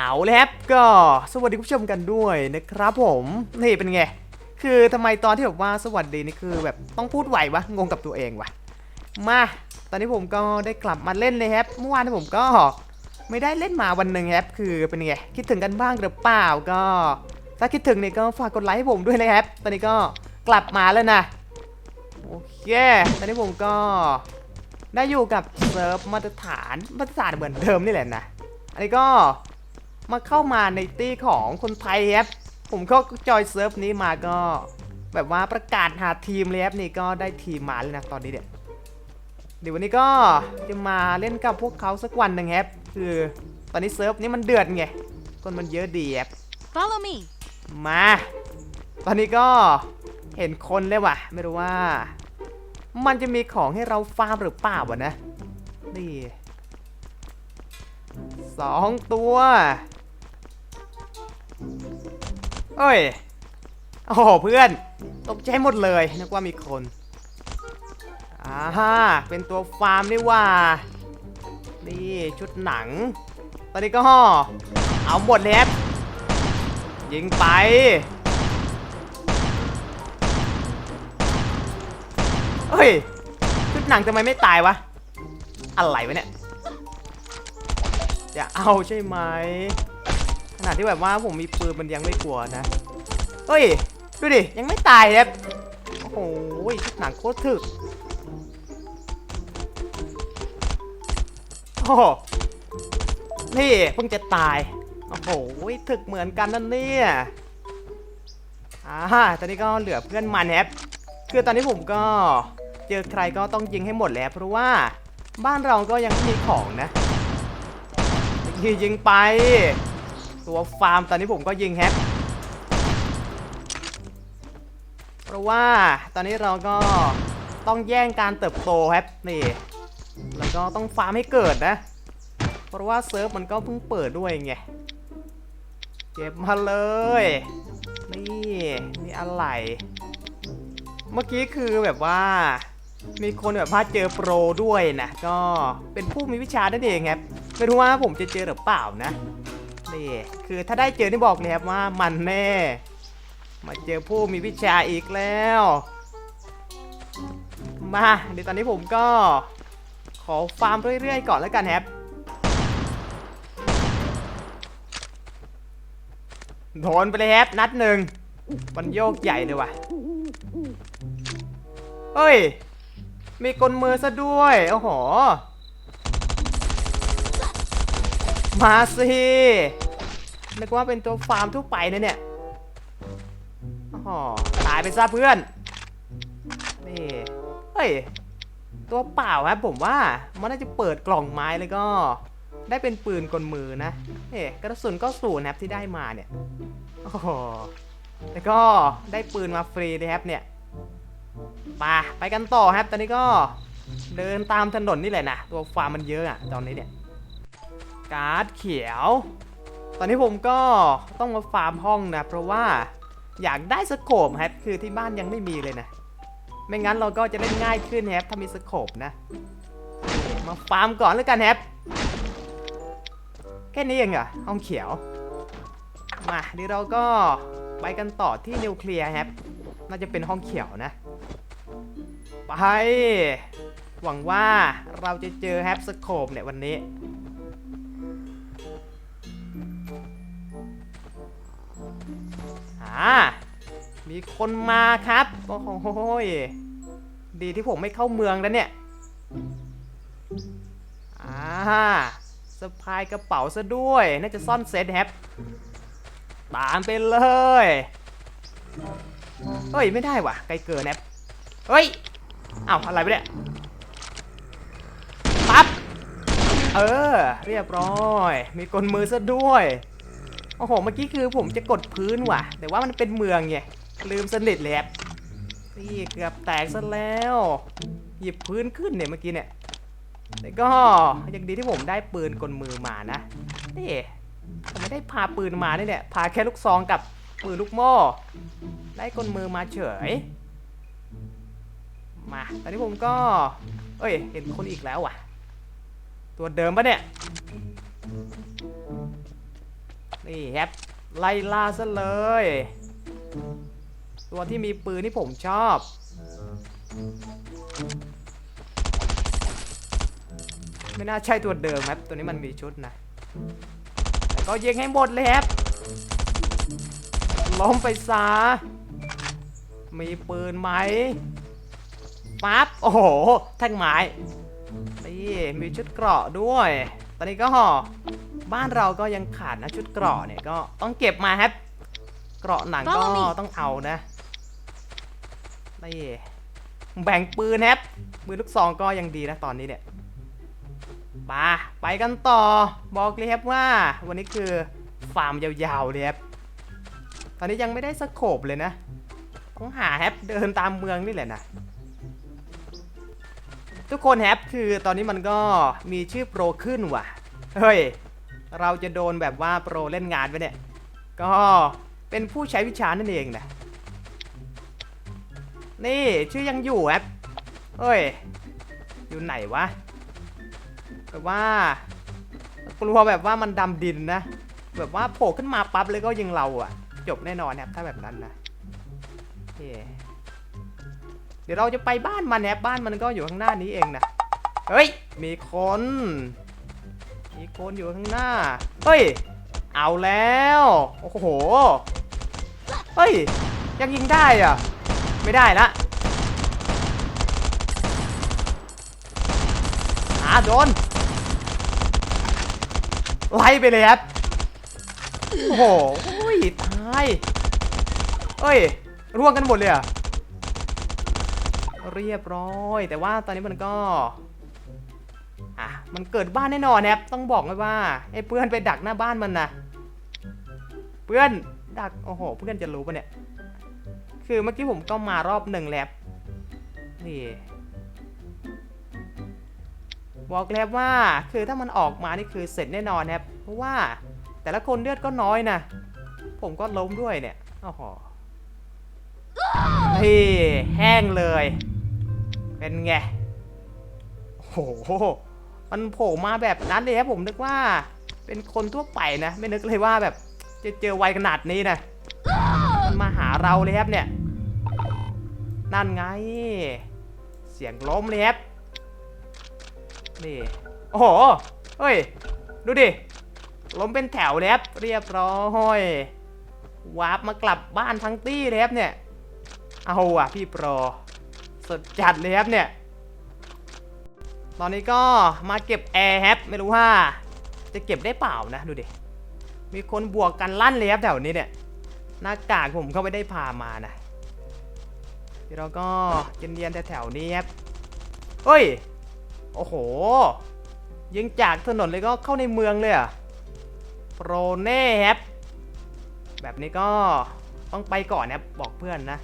เอาเลยครับก็สวัสดีคุณผู้ชมกันด้วยนะครับผมนี่เป็นไง คือทำไมตอนที่แบบว่าสวัสดีนี่คือแบบต้องพูดไหววะงงกับตัวเองวะมา ตอนนี้ผมก็ได้กลับมาเล่นเลยครับเมื่อวานผมก็ไม่ได้เล่นมาวันหนึ่งครับคือเป็นไงคิดถึงกันบ้างหรือเปล่าก็ ถ้าคิดถึงเนี่ยก็ฝากกดไลค์ให้ผมด้วยนะครับ ตอนนี้ก็กลับมาแล้วนะโอเคตอนนี้ผมก็ได้อยู่กับเซิร์ฟมาตรฐานมาตรฐานเหมือนเดิมนี่แหละนะอันนี้ก็ มาเข้ามาในตี้ของคนไทยครับผมก็จอยเซิร์ฟนี้มาก็ แบบว่าประกาศหาทีมเลยครับนี่ก็ได้ทีมมาเลยนะตอนนี้เนี่ยเดี๋ยววันนี้ก็จะมาเล่นกับพวกเขาสักวันหนึ่งครับคือตอนนี้เซิร์ฟนี้มันเดือดไงคนมันเยอะดีครับ Follow me. มา ตอนนี้ก็เห็นคนเลยว่ะ ไม่รู้ว่า มันจะมีของให้เราฟาร์มหรือเปล่าวะนะนี่สองตัว เอ้ย โอ้โหเพื่อน ตกใจหมดเลย นึกว่ามีคนอ่าฮะเป็นตัวฟาร์มนี่ว่า นี่ชุดหนัง ตอนนี้ก็เอาหมดแล้วยิงไป เฮ้ย ชุดหนังทำไมไม่ตายวะ อะไรวะเนี่ยอย่าเอาใช่ไหม ขนาดที่แบบว่าผมมีปืนมันยังไม่กลัวนะ เฮ้ย ดูดิ ยังไม่ตายครับโอ้โหชุดหนังโคตรถึก โอ้โหนี่เพิ่งจะตาย โอ้โหถึกเหมือนกันนั่นเนี่ยอ่าตอนนี้ก็เหลือเพื่อนมันแฮปคือตอนนี้ผมก็เจอใครก็ต้องยิงให้หมดแล้ว เพราะว่าบ้านเราก็ยังม่มีของนะยิงยิงไป ตัวฟาร์มตอนนี้ผมก็ยิงแฮปเพราะว่าตอนนี้เราก็ต้องแย่งการเติบโตแฮปนี่แล้วก็ต้องฟาร์มให้เกิดนะ เพราะว่าเซิร์ฟมันก็เพิ่งเปิดด้วยไงเก็บมาเลย นี่นี่อะไร เมื่อกี้คือแบบว่า มีคนแบบว่าเจอโปรด้วยนะ ก็เป็นผู้มีวิชานั่นเองครับไม่รู้ว่าผมจะเจอหรือเปล่านะ นี่คือถ้าได้เจอนี่บอกเลยครับว่ามันแน่ มาเจอผู้มีวิชาอีกแล้ว มาเดี๋ยวตอนนี้ผมก็ ขอฟาร์มเรื่อยๆก่อนแล้วกันครับโดนไปเลยครับนัดหนึ่งมันโยกใหญ่เลยว่ะเฮ้ย มีกลมือซะด้วย โอ้โห มาสินึกว่าเป็นตัวฟาร์มทั่วไปนะเนี่ยอ้โหตายไปซะเพื่อน นี่ เฮ้ย ตัวเปล่าครับผมว่า มันน่าจะเปิดกล่องไม้แล้วก็ ได้เป็นปืนกลมือนะเอ๊กระสุนก็ศูนย์นะครับที่ได้มาเนี่ย โอ้โห แล้วก็ได้ปืนมาฟรีนะครับเนี่ยมาไปกันต่อครับ ตอนนี้ก็เดินตามถนนนี่แหละนะ ตัวฟาร์มมันเยอะอะตอนนี้เนี่ย การ์ดเขียว ตอนนี้ผมก็ต้องมาฟาร์มห้องนะ เพราะว่าอยากได้สโคปครับคือที่บ้านยังไม่มีเลยนะ ไม่งั้นเราก็จะเล่นง่ายขึ้นครับถ้ามีสโคปนะ มาฟาร์มก่อนแล้วกันครับแค่นี้เองเหรอห้องเขียว มาเดี๋ยวเราก็ไปกันต่อที่นิวเคลียร์ครับน่าจะเป็นห้องเขียวนะ ไป หวังว่าเราจะเจอแฮปสโคปเนี่ยวันนี้ อ่า มีคนมาครับ โอ้โหยดีที่ผมไม่เข้าเมืองแล้วเนี่ย อ่าสะพายกระเป๋าซะด้วย น่าจะซ่อนเซตแฮปตามไปเลย เฮ้ย ไม่ได้ว่ะ ไกลเกินแฮปเฮ้ยอ้าวอะไรไปเนี่ยปั๊บ เออ เรียบร้อย มีกลมือซะด้วย โอ้โห เมื่อกี้คือผมจะกดพื้นว่ะ แต่ว่ามันเป็นเมืองไง ลืมสนิทเลยครับนี่เกือบแตกซะแล้ว หยิบพื้นขึ้นเนี่ยเมื่อกี้เนี่ยแต่ก็ยังดีที่ผมได้ปืนกลมือมานะ นี่ผมไม่ได้พาปืนมาเนี่ยเนี่ยพาแค่ลูกซองกับปืนลูกโม่ ได้กลมือมาเฉย มา ตอนนี้ผมก็ เอ้ย เห็นคนอีกแล้วว่ะ ตัวเดิมปะเนี่ย นี่แฮปไล่ล่าซะเลย ตัวที่มีปืนที่ผมชอบ ไม่น่าใช่ตัวเดิมครับ ตัวนี้มันมีชุดนะแต่ก็ยิงให้หมดเลยครับล้มไปซะมีปืนไหมปั๊บ โอ้โห แท่งไม้ นี่ มีชุดเกราะด้วย ตอนนี้ก็ห่อ บ้านเราก็ยังขาดนะชุดเกราะเนี่ยก็ต้องเก็บมาครับ เกราะหนังก็ต้องเอานะนี่แบ่งปืนครับปืนลูกซองก็ยังดีนะตอนนี้เนี่ยมาไปกันต่อบอกเลยครับว่า วันนี้คือฟาร์มยาวๆเลยครับตอนนี้ยังไม่ได้สโคบเลยนะ ต้องหาแฮปเดินตามเมืองนี่แหละนะทุกคนแฮปคือตอนนี้มันก็มีชื่อโปรขึ้นว่ะ เฮ้ย เราจะโดนแบบว่าโปรเล่นงานไปเนี่ย ก็เป็นผู้ใช้วิชานั่นเองนะ นี่ชื่อยังอยู่แฮปเฮ้ย อยู่ไหนวะแบบว่ากลัวแบบว่ามันดำดินนะ แบบว่าโผล่ขึ้นมาปั๊บเลยก็ยิงเราอะจบแน่นอนแฮปถ้าแบบนั้นนะเเดี๋ยวเราจะไปบ้านมันแอบบ้านมันก็อยู่ข้างหน้านี้เองนะ เฮ้ย มีคน มีคนอยู่ข้างหน้า เฮ้ย เอาแล้ว โอ้โห เฮ้ย ยังยิงได้อะไม่ได้ละหาโดน ไล่ไปเลยครับ โอ้โหตายเฮ้ย ร่วงกันหมดเลยอะเรียบร้อย แต่ว่าตอนนี้มันก็ มันเกิดบ้านแน่นอนนะครับต้องบอกเลยว่าไอ้เพื่อนไปดักหน้าบ้านมันนะเพื่อนดักโอ้โหเพื่อนจะรู้ปะเนี่ย คือเมื่อกี้ผมก็มารอบหนึ่งแล้วนี่บอกแล้วว่าคือถ้ามันออกมานี่คือเสร็จแน่นอนครับเพราะว่าแต่ละคนเลือดก็น้อยนะผมก็ล้มด้วยเนี่ยโอ้โหนี่แห้งเลย เป็นไงโอ้โห มันโผล่มาแบบนั้นเลยครับผมนึกว่า เป็นคนทั่วไปนะ ไม่นึกเลยว่าแบบจะเจอไวขนาดนี้นะมันมาหาเราเลยครับเนี่ย นั่นไง เสียงล้มเลยครับนี่โอ้โหเฮ้ย ดูดิ ล้มเป็นแถวเลยครับเรียบร้อยวาร์ปมากลับบ้านทั้งตี้เลยครับเนี่ย เอาอะพี่โปรสุดจัดเลยครับเนี่ย ตอนนี้ก็มาเก็บแอร์ครับไม่รู้ว่า จะเก็บได้เปล่านะดูดิ มีคนบวกกันลั่นเลยครับแถวนี้เนี่ยหน้ากากผมก็ไม่ได้พามานะเดี๋ยวเราก็เนียนๆแถวๆนี้ครับเฮ้ย โอ้โห ยิงจากถนนเลยก็เข้าในเมืองเลยอะโปรเน่ครับแบบนี้ก็ต้องไปก่อนนะบอกเพื่อนนะ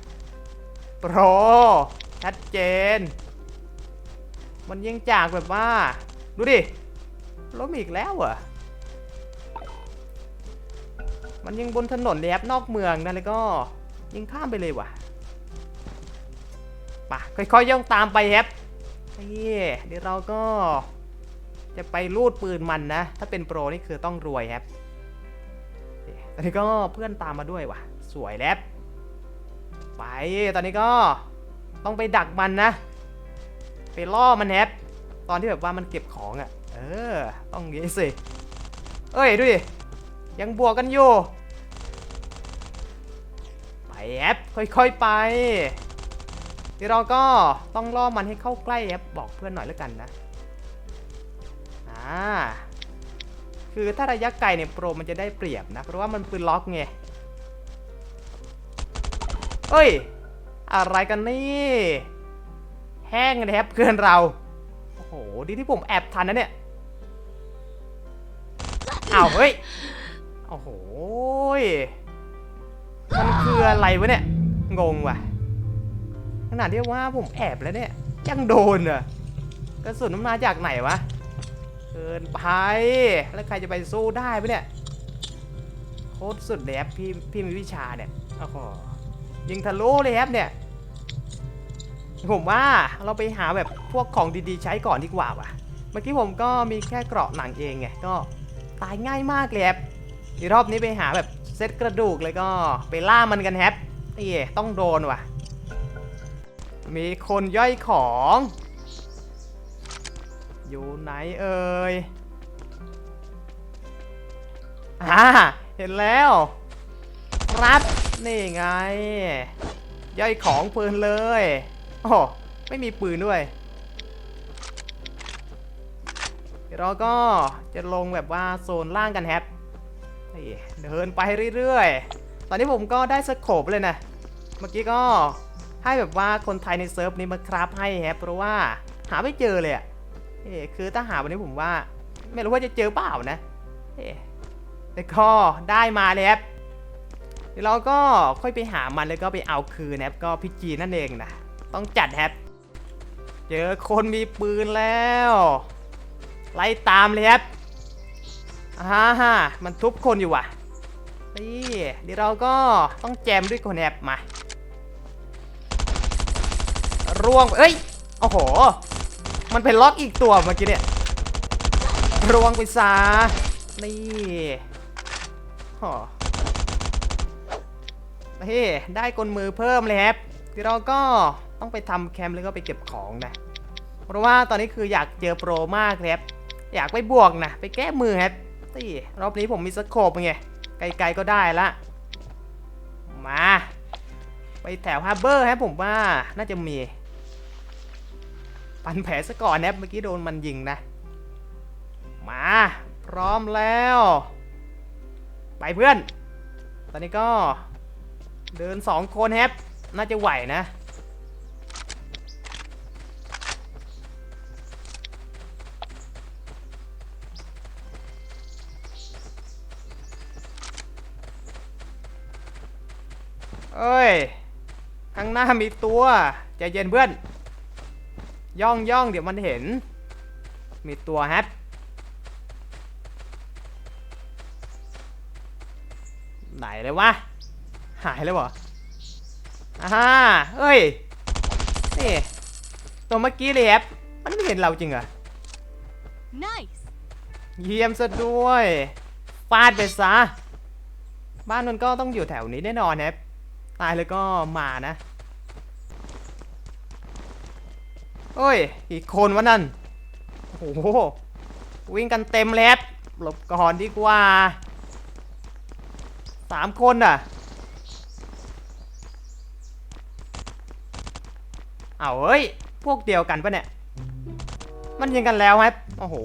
โปรชัดเจน มันยิงจากแบบว่า ดูดิล้มอีกแล้วเหรอะมันยิงบนถนนเลบนอกเมืองนะแล้วก็ยิงข้ามไปเลยว่ะปะค่อยๆย่องตามไปครับนี่เดี๋ยวเราก็จะไปลูดปืนมันนะ ถ้าเป็นโปรนี่คือต้องรวยครับตอนนี้ก็เพื่อนตามมาด้วยว่ะ สวยแล้วไป ตอนนี้ก็ต้องไปดักมันนะ ไปล่อมันแฮปตอนที่แบบว่ามันเก็บของอะ่ะ เออ ต้องงี้สิเอ้ยดูดิ ยังบวกกันอยู่ ไปแอปค่อยๆไปเดี๋ยวเราก็ต้องล่อมันให้เข้าใกล้แอปบอกเพื่อนหน่อยแล้วกันนะ อ่า คือถ้าระยะไกลเนี่ยโปรมันจะได้เปรียบนะ เพราะว่ามันปืนล็อกไง เอ้ย อะไรกันนี่ แห้งเลยครับเพื่อนเรา โอ้โห ดีที่ผมแอบทันนะเนี่ยอ้าวเฮ้ย โอ้โห มันคืออะไรวะเนี่ย งงว่ะ ขนาดที่ว่าผมแอบแล้วเนี่ย ยังโดนอะกระสุนมันมาจากไหนวะ เกินไป แล้วใครจะไปสู้ได้ปะเนี่ย โคตรสุดเลยครับพี่พี่มีวิชาเนี่ย โอ้โหยิงทะลุเลยครับเนี่ย ผมว่าเราไปหาแบบพวกของดีๆ ใช้ก่อนดีกว่าว่ะ เมื่อกี้ผมก็มีแค่เกราะหนังเองไงก็ตายง่ายมากเลยครับรอบนี้ไปหาแบบเซตกระดูกเลยก็ไปล่ามันกันแฮปนี่ต้องโดนว่ะ มีคนย่อยของ อยู่ไหนเอ่ยอ่าเห็นแล้วครับนี่ไง ย่อยของปืนเลย โอ้ไม่มีปืนด้วย เดี๋ยวเราก็จะลงแบบว่าโซนล่างกันแฮปเดินไปเรื่อยๆ ตอนนี้ผมก็ได้สโคปเลยนะ เมื่อกี้ก็ให้แบบว่าคนไทยในเซิร์ฟนี้มาคราฟให้แฮปเพราะว่าหาไม่เจอเลยอะเอ้คือถ้าหาวันนี้ผมว่า ไม่รู้ว่าจะเจอเปล่านะ เอ้แต่ก็ได้มาเลยแฮปเดี๋ยวเราก็ค่อยไปหามันแล้วก็ไปเอาคืนแฮปก็พี่จีนั่นเองนะ ต้องจัดแฮปเจอคนมีปืนแล้ว ไล่ตามเลยครับอ่าฮะมันทุบคนอยู่ว่ะ นี่เดี๋ยวเราก็ต้องแจมด้วยคนแอบมา ร่วง เอ้ย โอ้โห มันเป็นล็อกอีกตัวเมื่อกี้เนี่ย ร่วงไปซะ นี่โอ้เฮ้ได้กลมือเพิ่มเลยครับเดี๋ยวเราก็ ต้องไปทำแคมป์แล้วก็ไปเก็บของนะ เพราะว่าตอนนี้คืออยากเจอโปรมากครับ อยากไปบวกนะ ไปแก้มือครับนี่รอบนี้ผมมีสโคปไง ไกลๆก็ได้ละ มา ไปแถวฮาร์เบอร์ครับผมว่าน่าจะมี ปันแผลซะก่อนนะเมื่อกี้โดนมันยิงนะ มา พร้อมแล้ว ไปเพื่อน ตอนนี้ก็เดินสองคนแฮปน่าจะไหวนะ เอ้ย ข้างหน้ามีตัวใจเย็นเพื่อน ย่องย่องเดี๋ยวมันเห็น มีตัวแฮปไหนเลยวะ หายแล้วเหรออ่าเอ้ย นี่ ตัวเมื่อกี้เลยแฮปมันไม่เห็นเราจริงเหรอ Nice. เยี่ยมซะด้วยฟาดไปซะ บ้านมันก็ต้องอยู่แถวนี้แน่นอนครับ ตายเลยก็มานะเฮ้ย อีกคนวะนั่น โอ้โห วิ่งกันเต็มแล้วหลบก่อนดีกว่าสามคนอะ เอาเฮ้ย พวกเดียวกันปะเนี่ย มันยิงกันแล้วครับ โอ้โห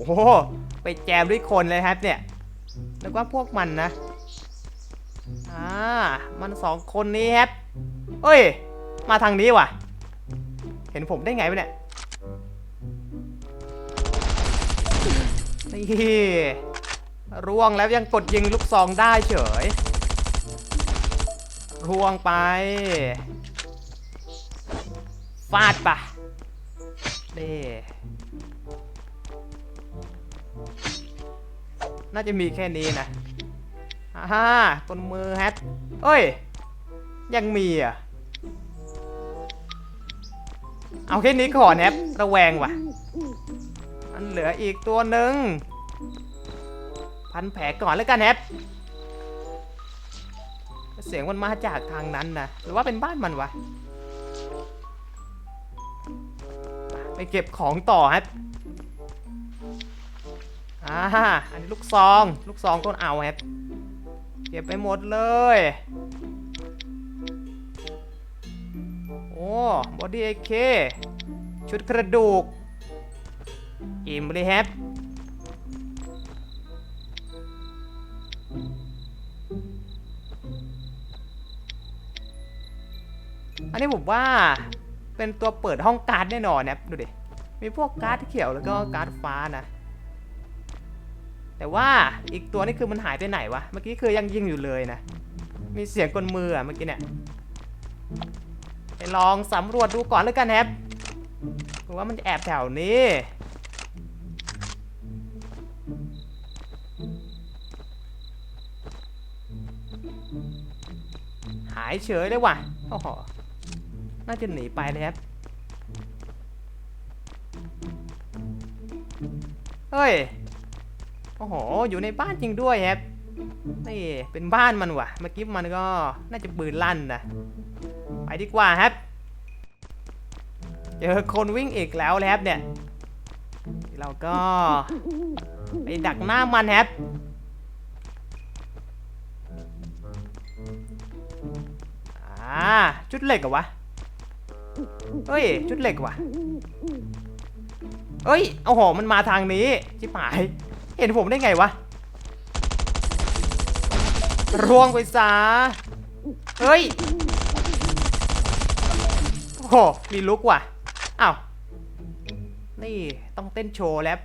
ไปแจมด้วยคนเลยครับเนี่ยนึกว่าพวกมันนะ อ่า มันสองคนนี้ครับเอ้ย มาทางนี้ว่ะ เห็นผมได้ไงวะเนี่ยนี่ร่วงแล้วยังกดยิงลูกซองได้เฉย ร่วงไป ฟาดปะนี่น่าจะมีแค่นี้นะ อ่าฮะคนมือแฮทเอ้ย ยังมีอะ เอาแค่นี้ก่อนแฮประแวงว่ะมันเหลืออีกตัวหนึ่ง พันแผลก่อนแล้วกันแฮปเสียงมันมาจากทางนั้นนะ หรือว่าเป็นบ้านมันวะ ไปเก็บของต่อครับอ่า อันนี้ลูกซอง ลูกซองต้นเอาครับ เก็บไปหมดเลย โอ้บอดี้เอเคชุดกระดูก อิ่มเลยแฮปอันนี้ผมว่าเป็นตัวเปิดห้องการ์ดแน่นอนนะดูดิ มีพวกการ์ดเขียวแล้วก็การ์ดฟ้านะ แต่ว่าอีกตัวนี่คือมันหายไปไหนวะ เมื่อกี้คือยังยิงอยู่เลยนะ มีเสียงกลมืออะเมื่อกี้เนี่ยไปลองสำรวจดูก่อนแล้วกันแฮปว่ามันจะแอบแถวนี้ หายเฉยเลยว่ะโอ้โหน่าจะหนีไปเลยครับเฮ้ย โอ้โห อยู่ในบ้านจริงด้วยครับ นี่ เป็นบ้านมันว่ะ เมื่อกี้มันก็น่าจะปืนลั่นนะ ไปดีกว่าครับ เจอคนวิ่งอีกแล้วแล้วเนี่ย เราก็ไปดักหน้ามันครับอ่า ชุดเหล็กเหรอวะ เฮ้ย ชุดเหล็กว่ะเฮ้ยเอาหอมันมาทางนี้ชิบหาย เห็นผมได้ไงวะร่วงไปซะเฮ้ย โอ้โหมีลุกว่ะอ้าวนี่ต้องเต้นโชว์แล้ว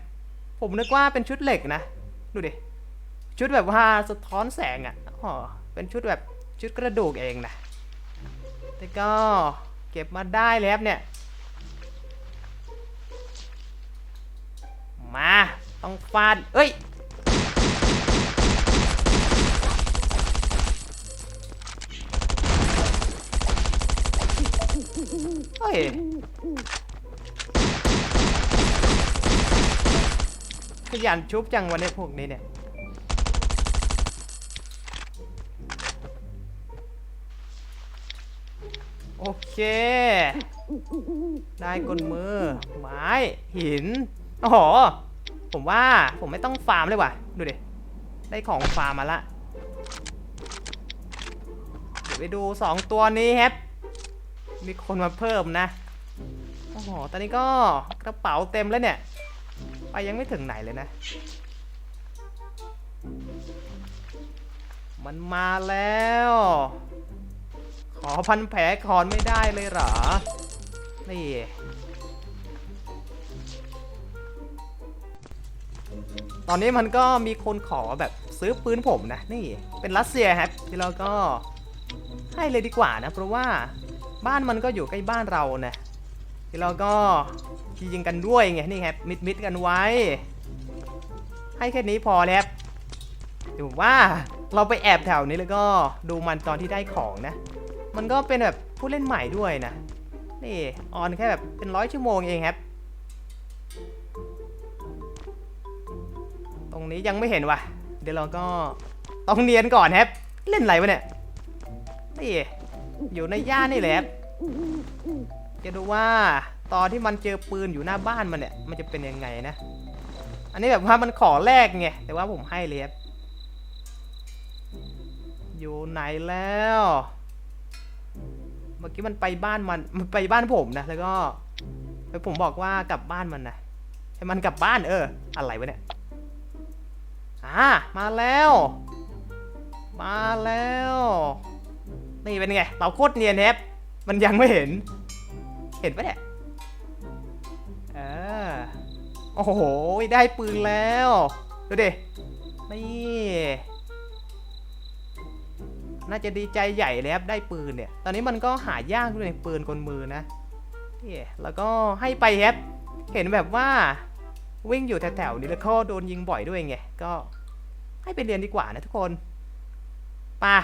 ผมนึกว่าเป็นชุดเหล็กนะ ดูดิ ชุดแบบว่าสะท้อนแสงอะ่ะอ๋อเป็นชุดแบบชุดกระดูกเองนะ แต่ก็เก็บมาได้แล้วเนี่ย มา ต้องฟาดเอ้ย เฮ้ย ขยันชุบจังวันนี้พวกนี้เนี่ย โอเค ได้กลมือ ไม้ หินโอ้โห ผมว่าผมไม่ต้องฟาร์มเลยว่ะ ดูดิ ได้ของฟาร์มมาละ เดี๋ยวไปดูสองตัวนี้แฮปมีคนมาเพิ่มนะ โอ้โห ตอนนี้ก็กระเป๋าเต็มแล้วเนี่ย ไปยังไม่ถึงไหนเลยนะ มันมาแล้ว ขอพันแผลคอนไม่ได้เลยเหรอ นี่ ตอนนี้มันก็มีคนขอแบบซื้อปืนผมนะ นี่เป็นรัสเซียครับที่เราก็ให้เลยดีกว่านะ เพราะว่าบ้านมันก็อยู่ใกล้บ้านเรานะที่เราก็ยิงกันด้วยไงนี่ครับมิดมิดกันไว้ ให้แค่นี้พอแล้วถือว่าเราไปแอบแถวนี้แล้วก็ดูมันตอนที่ได้ของนะ มันก็เป็นแบบผู้เล่นใหม่ด้วยนะ นี่ออนแค่แบบเป็นร้อยชั่วโมงเองครับ รงนี้ยังไม่เห็นว่ะ เดี๋ยวเราก็ต้องเนียนก่อนครับ เล่นอะไรวะเนี่ย นี่ อยู่ในย่านนี่แหละจะดูว่าตอนที่มันเจอปืนอยู่หน้าบ้านมันเนี่ย มันจะเป็นยังไงนะ อันนี้แบบว่ามันขอแรกไง แต่ว่าผมให้เลยครับ อยู่ไหนแล้ว เมื่อกี้มันไปบ้านมัน มันไปบ้านผมนะ แล้วก็ ผมบอกว่ากลับบ้านมันนะให้มันกลับบ้านเออ อะไรวะเนี่ย อ่ามาแล้ว มาแล้ว นี่เป็นไงเราโคตรเนียนแฮปมันยังไม่เห็น เห็นปะเนี่ยเออโอ้โห ได้ปืนแล้ว ดูดิ นี่ น่าจะดีใจใหญ่เลยครับได้ปืนเนี่ย ตอนนี้มันก็หายากด้วยปืนกลมือนะนี่แล้วก็ให้ไปครับเห็นแบบว่าวิ่งอยู่แถวๆนี้แล้วก็โดนยิงบ่อยด้วยไง ก็ ให้ไปเรียนดีกว่านะทุกคนป่ะ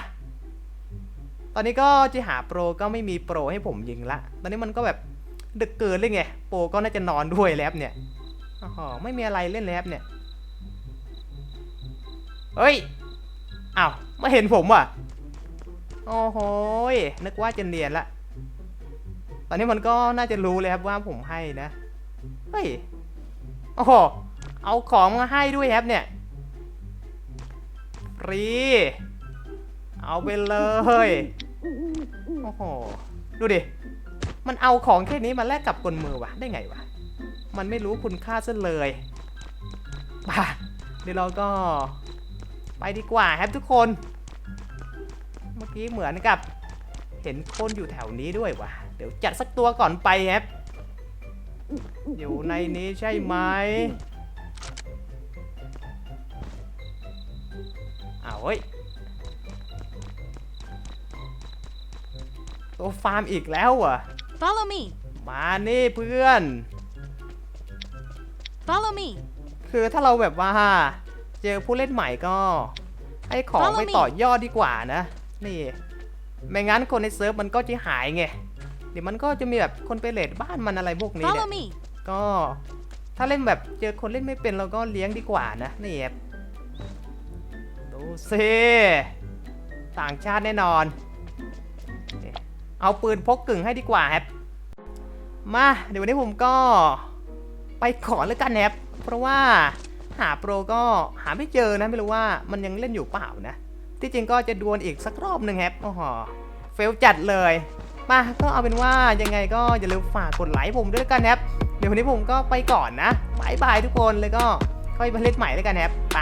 ตอนนี้ก็จะหาโปรก็ไม่มีโปรให้ผมยิงละ ตอนนี้มันก็แบบดึกเกินเลยไง โปรก็น่าจะนอนด้วยแล้วเนี่ยอ๋อไม่มีอะไรเล่นแล้วเนี่ย เฮ้ยอ้าวมาเห็นผมว่ะ โอ้โหยนึกว่าจะเนียนละ ตอนนี้มันก็น่าจะรู้เลยครับว่าผมให้นะ เฮ้ย โอ้โห เอาของมาให้ด้วยครับเนี่ย รี เอาไปเลย โอ้โห ดูดิ มันเอาของแค่นี้มาแลกกับกลมือวะได้ไงวะ มันไม่รู้คุณค่าซะเลยป่ะเดี๋ยวเราก็ไปดีกว่าครับทุกคน เมื่อกี้เหมือนกับ เห็นคนอยู่แถวนี้ด้วยวะเดี๋ยวจัดสักตัวก่อนไปครับ อยู่ในนี้ใช่ไหม อ้าวเฮ้ยตัวฟาร์มอีกแล้วอะ Follow me. มานี่เพื่อน Follow me. คือถ้าเราแบบว่า เจอผู้เล่นใหม่ก็ ให้ของ Follow ไป me ต่อยอดดีกว่านะ นี่ ไม่งั้นคนในเซิร์ฟมันก็จะหายไง เดี๋ยวมันก็จะมีแบบคนไปเลดบ้านมันอะไรพวกนี้เนี่ย Follow me. ก็ถ้าเล่นแบบเจอคนเล่นไม่เป็นเราก็เลี้ยงดีกว่านะ นี่ ครับดูสิต่างชาติแน่นอน เอาปืนพกกึ่งให้ดีกว่าครับ มาเดี๋ยววันนี้ผมก็ไปขอแล้วกันนะครับเพราะว่าหาโปรก็หาไม่เจอนะไม่รู้ว่ามันยังเล่นอยู่เปล่านะ ที่จริงก็จะดวลอีกสักรอบหนึ่งครับโอ้โหเฟลจัดเลยมาก็เอาเป็นว่ายังไงก็อย่าลืมฝากกดไลค์ผมด้วยกันนะครับ เดี๋ยววันนี้ผมก็ไปก่อนนะบายบายทุกคนเลยก็ค่อยมาเล่นใหม่แล้วกันนะครับไป